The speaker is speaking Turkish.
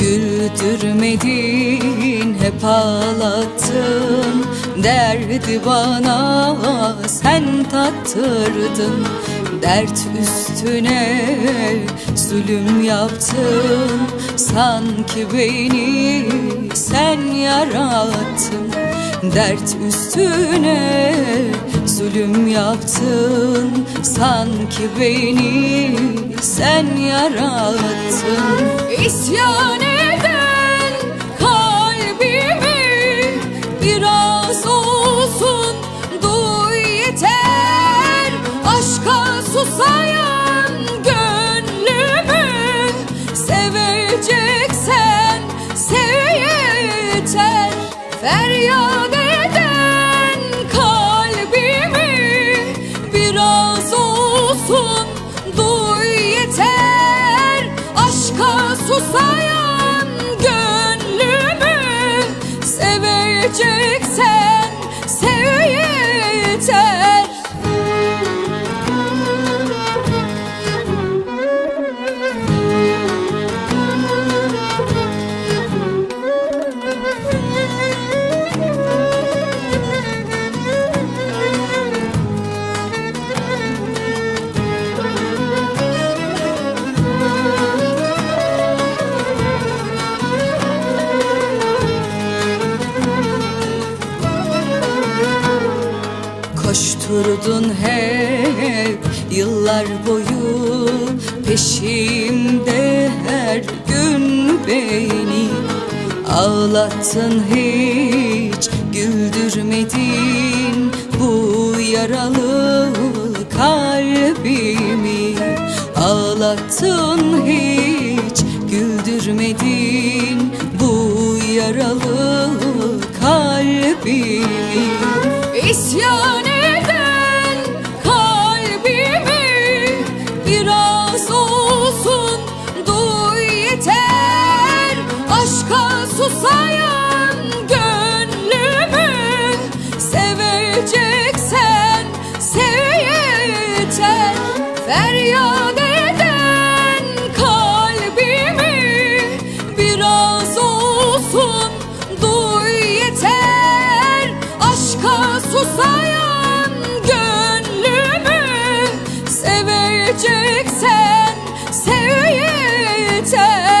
Güldürmedin hep ağlattın. Derdi bana sen tattırdın. Dert üstüne zulüm yaptın. Sanki beni sen yarattın Dert üstüne. Zulüm yaptın Sanki beni sen yarattın. İsyan eden kalbimi biraz olsun duy yeter. Aşka susayan gönlümü seveceksen sev yeter. Feryat Aşka susayan gönlümü seveceksen Koşturdun hep yıllar boyu. Peşimde her gün beni Ağlattın hiç güldürmedin Bu yaralı kalbimi. Ağlattın hiç güldürmedin Bu yaralı kalbimi. İsyan Feryat kalbimi biraz olsun duy yeter. Aşka susayan gönlümü seveceksen sev yeter